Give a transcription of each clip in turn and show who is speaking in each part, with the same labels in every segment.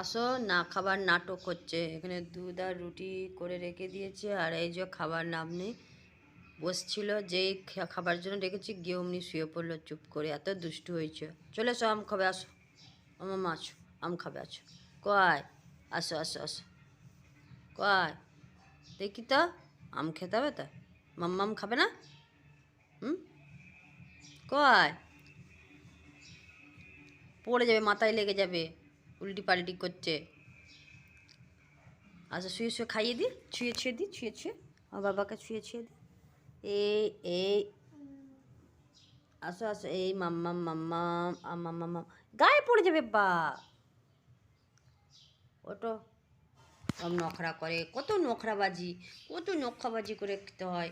Speaker 1: আসো, না, খাবার নাটক হচ্ছে। এখানে দুধ আর রুটি করে রেখে দিয়েছে, আর এই যে খাবার নাম নেই। বসছিল, যেই খাবার জন্য রেখেছি গিয়ে অমনি শুয়ে পড়ল, চুপ করে। এত দুষ্টু হয়েছে। চলে এসো, আম খাবে, আসো। আমার মা আছো আম খাবে আছো কয়? আসো আসো আসো। কয়? দেখি তো, আম খেতে হবে তো? মাম্মাম খাবে না? হুম? কয়? পড়ে যাবে, মাথায় লেগে যাবে। উল্টি পাল্টি করছে। আচ্ছা শুয়ে শুয়ে খাইয়ে দিই ছুঁয়ে ছুঁয়ে দিই ছুঁয়ে ছুঁয়ে। আমার বাবাকে ছুঁয়ে ছুঁয়ে দি। এই এই আসো আসো। এই মাম্মাম মাম্মাম আম্মাম মাম্মাম গায়ে পড়ে যাবে বা। ওটো সব নখরা করে। কত নখরাবাজি কত নখরাবাজি করে খেতে হয়।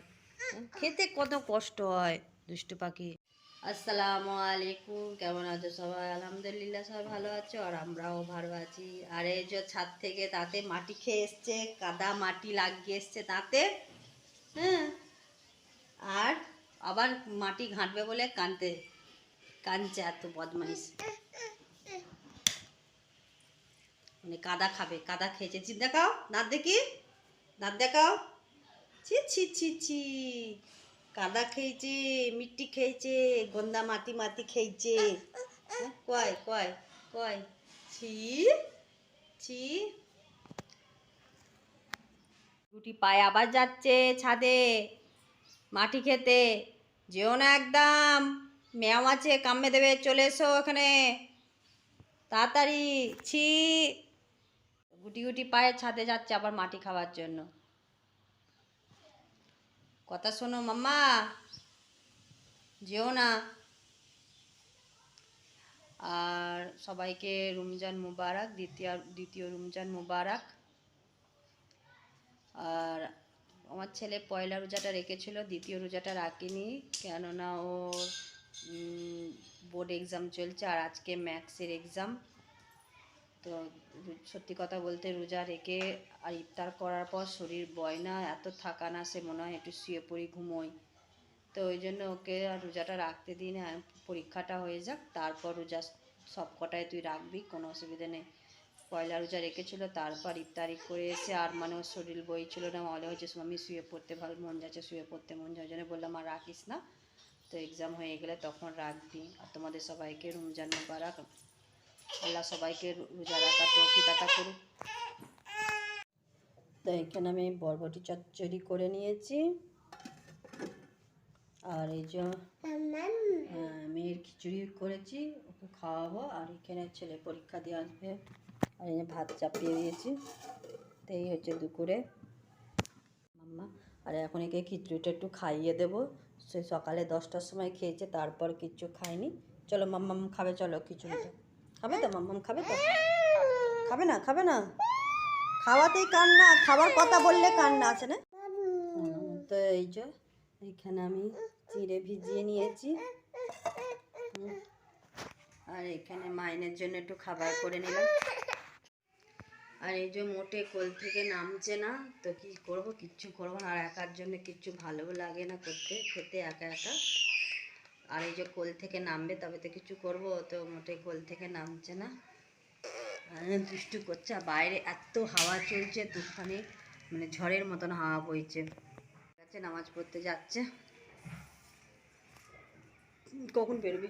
Speaker 1: খেতে কত কষ্ট হয় দুষ্টু পাখি। আসসালামু আলাইকুম, কেমন আছো সবাই? আলহামদুলিল্লাহ সবাই ভালো আছো আর আমরাও ভালো আছি। আর এই যে ছাদ থেকে তাতে মাটি খেয়ে এসছে, কাদা মাটি লাগিয়ে এসছে তাতে। হ্যাঁ আর আবার মাটি ঘাঁটবে বলে কানতে কানছে এত বদমাইশ। মানে কাদা খাবে, কাদা খেয়েছে। জি দেখাও দাঁত দেখি, দাঁত দেখাও। ছি ছি ছি ছি। কাদা খেয়েছে মিট্টি খেয়েছে গন্দা মাটি মাটি খেয়েছে। হ্যাঁ, কয় কয় কয়। ছি ছি। রুটি পায়ে আবার যাচ্ছে ছাদে মাটি খেতে। যেও না একদম ম্যাও আছে কামড়ে দেবে চলে এসো ওখানে তাড়াতাড়ি ছি। গুটি গুটি পায়ে ছাদে যাচ্ছে আবার মাটি খাওয়ার জন্য। কথা শোনো, মাম্মা। যেও না। আর সবাইকে রমজান মুবারক, দ্বিতীয় দ্বিতীয় রমজান মুবারক। আর আমার ছেলে পয়লা রোজাটা রেখেছিল, দ্বিতীয় রোজাটা রাখিনি, কেননা ওর বোর্ড এক্সাম চলছে আর আজকে ম্যাথসের এক্সাম। তো সত্যি কথা বলতে রোজা রেখে আর ইফতার করার পর শরীর বয় না, এত থাকা না, সে মনে হয় একটু শুয়ে পড়ি, ঘুমোই। তো ওই জন্য ওকে আর রোজাটা রাখতে দিই না, পরীক্ষাটা হয়ে যাক, তারপর রোজা সব কটায় তুই রাখবি, কোনো অসুবিধা নেই। পয়লা রোজা রেখেছিল, তারপর ইফতারি করে এসে আর মানে ওর শরীর বইছিল না মনে হচ্ছে আমি শুয়ে পড়তে ভালো, মন যাচ্ছে, শুয়ে পড়তে মন যায়। ওই জন্য বললাম, আর রাখিস না। তো এক্সাম হয়ে গেলে তখন রাখবি। আর তোমাদের সবাইকে রমজান মুবারক। আল্লাহ সবাইকে রোজা রাখা তৌফিক আতা করুক। তো এখানে আমি বরবটি চচ্চড়ি করে নিয়েছি। আর এই যে হ্যাঁ, মেয়ের খিচুড়ি করেছি ওকে খাওয়াবো। আর এখানে ছেলে পরীক্ষা দিয়ে আসবে। আর এই ভাত চাপিয়ে দিয়েছি। তো এই হচ্ছে দুপুরে। মাম্মা আর এখন একে খিচুড়িটা একটু খাইয়ে দেবো। সে সকালে দশটার সময় খেয়েছে তারপর কিচ্ছু খায়নি। চলো মাম্মাম খাবে চলো খিচুড়িটা। খাবে? তো মাম্মাম খাবে তো। খাবে না খাবে না। খাওয়াতেই কান্না খাবার কথা বললে কান্না আছে না? তো এই যে এখানে আমি চিড়ে ভিজিয়ে নিয়েছি। আর এখানে মাইনের জন্য একটু খাবার করে নিলাম। আর এই যে মোটে কোল থেকে নামছে না তো কি করব? কিচ্ছু করব না। আর একার জন্য কিচ্ছু ভালো লাগে না করতে খেতে একা একা। আর এই যে কোল থেকে নামবে তবে তো কিছু করব তো মোটে কোল থেকে নামছে না। দুষ্টু করছে বাইরে এত হাওয়া চলছে তুফানে মানে ঝড়ের মতন হাওয়া বইছে। যাচ্ছে নামাজ পড়তে যাচ্ছে। কখন বেরোবি?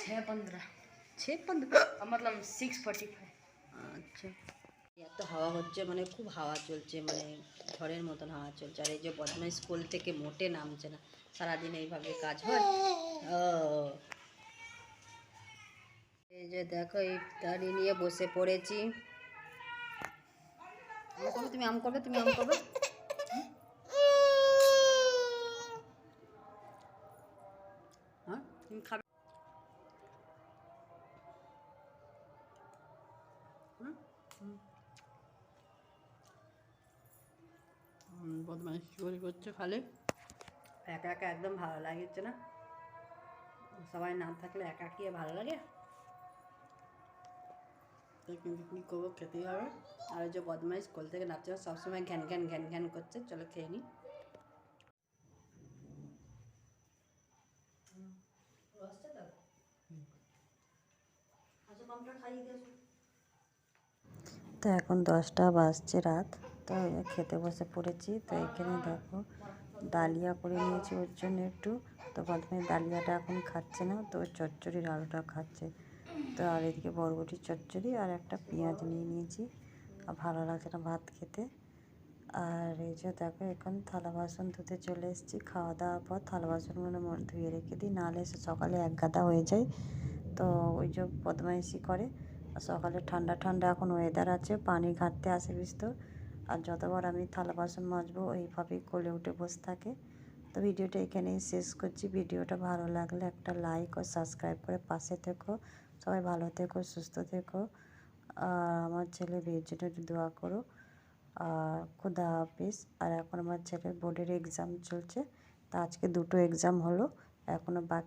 Speaker 2: ছয় পনেরো
Speaker 1: ছয় পনেরো
Speaker 2: মতলব সিক্স ফর্টি ফাইভ
Speaker 1: আচ্ছা। এত হাওয়া হচ্ছে মানে খুব হাওয়া চলছে মানে ঝড়ের মতন হাওয়া চলছে। আর এই যে বদমাই স্কুল থেকে মোটে নামছে না, সারাদিন এইভাবে কাজ হয়? ও। এই যে দেখো, ইফতারি নিয়ে বসে পড়েছি। তুমি আম করবে? তুমি আম করবে? হ্যাঁ? তুমি খাবে? হুম? বদমাইশ চুরি করছে খালি। একা একা একদম ভালো লাগছে না। সবাই না থাকলে একা কি ভালো লাগে? তো কিন্তু কী করব খেতেই হবে। আর ওই যে বদমাইশ স্কুল থেকে নাচছে সবসময় ঘ্যান ঘ্যান ঘ্যান ঘ্যান করছে চলো খেয়ে নিই আচ্ছা
Speaker 3: তো এখন দশটা বাজছে রাত। তো খেতে বসে পড়েছি, তো এখানে দেখো ডালিয়া করে নিয়েছি ওর জন্য একটু। তো প্রথমে ডালিয়াটা এখন খাচ্ছে না, তো চচ্চড়ির আলুটা খাচ্ছে। তো আর এদিকে বরবটির চচ্চড়ি আর একটা পেঁয়াজ নিয়ে নিয়েছি, আর ভালো লাগছে না ভাত খেতে। আর এই যে দেখো এখন থালা বাসন ধুতে চলে এসেছি, খাওয়া দাওয়ার পর থালা বাসনগুলো ধুয়ে রেখে দিই, নাহলে সে সকালে এক গাদা হয়ে যায়। তো ওই যে বদমাইশি করে সকালে ঠান্ডা ঠান্ডা এখন ওয়েদার আছে, পানি ঘাটতে আসে বিস্তর। আর যতবার আমি থালা বাসন মাজবো ওইভাবেই কোলে উঠে বসে থাকে। তো ভিডিওটা এখানেই শেষ করছি। ভিডিওটা ভালো লাগলে একটা লাইক ও সাবস্ক্রাইব করে পাশে থেকো। সবাই ভালো থেকো, সুস্থ থেকো। আর আমার ছেলে জন্য একটু দোয়া করো। আর খুদা হাফিজ। আর এখন আমার ছেলের বোর্ডের এক্সাম চলছে। তা আজকে দুটো এক্সাম হলো। এখনও বাকি